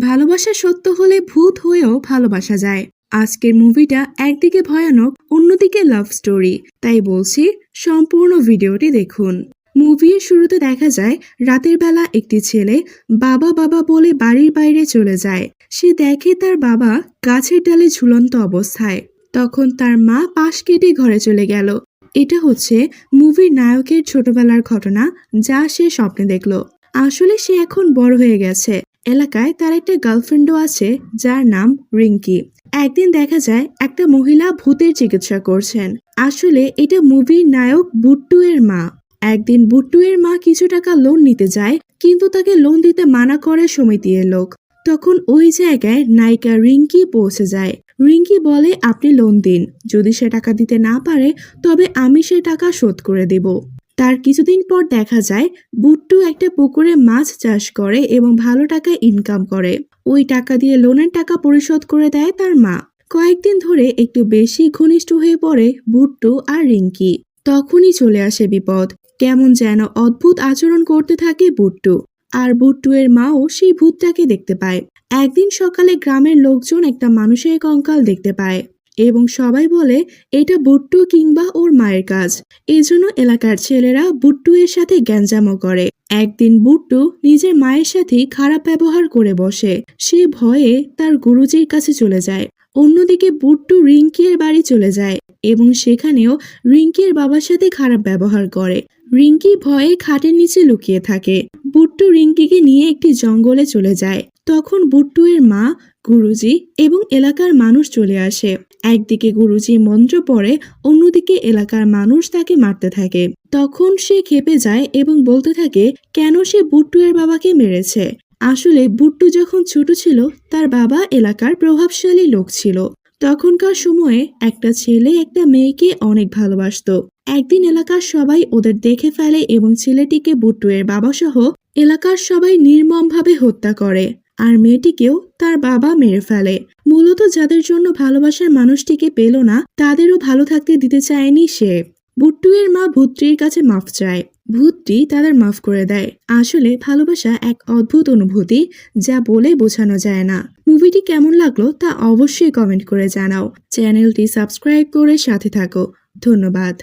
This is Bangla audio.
ভালোবাসা সত্য হলে ভূত হয়েও ভালোবাসা যায়। আজকের মুভিটা একদিকে ভয়ানক, অন্যদিকে লাভ স্টোরি তাই বলছি, সম্পূর্ণ ভিডিওটি দেখুন। মুভির শুরুতে দেখা যায়, রাতের বেলা একটি ছেলে বাবা বাবা বলে বাড়ির বাইরে চলে যায়। সে দেখে তার বাবা গাছের ডালে ঝুলন্ত অবস্থায়। তখন তার মা পাশ কেটে ঘরে চলে গেল। এটা হচ্ছে মুভির নায়কের ছোটবেলার ঘটনা, যা সে স্বপ্নে দেখল। আসলে সে এখন বড় হয়ে গেছে। এলাকায় তার একটা গার্লফ্রেন্ডও আছে, যার নাম রিঙ্কি। একদিন দেখা যায় একটা মহিলা ভূতের চিকিৎসা করছেন। আসলে এটা মুভির নায়ক বুট্টু এর মা। একদিন বুট্টু এর মা কিছু টাকা লোন নিতে যায়, কিন্তু তাকে লোন দিতে মানা করে সমিতির লোক। তখন ওই জায়গায় নায়িকা রিঙ্কি পৌঁছে যায়। রিঙ্কি বলে, আপনি লোন দিন। যদি সে টাকা দিতে না পারে, তবে আমি সে টাকা শোধ করে দেব। তার কিছুদিন পর দেখা যায়, বুট্টু একটা পুকুরে মাছ চাষ করে এবং ভালো টাকা ইনকাম করে। ওই টাকা দিয়ে লোনের টাকা পরিশোধ করে দেয় তার মা। কয়েকদিন ধরে একটু বেশি ঘনিষ্ঠ হয়ে পড়ে বুট্টু আর রিঙ্কি। তখনই চলে আসে বিপদ। কেমন যেন অদ্ভুত আচরণ করতে থাকে বুট্টু। আর বুট্টু এর মাও সেই ভূতটাকে দেখতে পায়। একদিন সকালে গ্রামের লোকজন একটা মানুষের কঙ্কাল দেখতে পায়। এবং সবাই বলে, এটা বুট্টু কিংবা ওর মায়ের কাজ। এজন্য এলাকার ছেলেরা বুট্টু এর সাথে গ্যাঞ্জামো করে। একদিন বুট্টু নিজের মায়ের সাথে খারাপ ব্যবহার করে বসে। সে ভয়ে তার গুরুজির কাছে চলে যায়। অন্যদিকে বুট্টু রিঙ্কির বাড়ি চলে যায় এবং সেখানেও রিঙ্কির বাবার সাথে খারাপ ব্যবহার করে। রিঙ্কি ভয়ে খাটের নিচে লুকিয়ে থাকে। বুট্টু রিঙ্কিকে নিয়ে একটি জঙ্গলে চলে যায়। তখন বুট্টু এর মা, গুরুজি এবং এলাকার মানুষ চলে আসে। একদিকে গুরুজি মন্ত্র পড়ে, অন্যদিকে এলাকার মানুষ তাকে মারতে থাকে। তখন সে খেপে যায় এবং বলতে থাকে, কেন সে বুট্টু এর বাবাকে মেরেছে? আসলে বুট্টু যখন ছোট ছিল, তার বাবা এলাকার প্রভাবশালী লোক ছিল। তখনকার সময়ে একটা ছেলে একটা মেয়েকে অনেক ভালোবাসতো। একদিন এলাকার সবাই ওদের দেখে ফেলে এবং ছেলেটিকে বুট্টুয়ের বাবা সহ এলাকার সবাই নির্মমভাবে হত্যা করে। আর মেয়েটিকেও তার বাবা মেরে ফেলে। মূলত যাদের জন্য ভালোবাসার মানুষটিকে পেল না, তাদেরও ভালো থাকতে দিতে চায়নি সে। বুট্টুয়ের মা ভূতটির কাছে মাফ চায়। ভূতটি তাদের মাফ করে দেয়। আসলে ভালোবাসা এক অদ্ভুত অনুভূতি যা বলে বোঝানো যায় না। মুভিটি কেমন লাগল তা অবশ্যই কমেন্ট করে জানাও। চ্যানেলটি সাবস্ক্রাইব করে সাথে থাকো। ধন্যবাদ।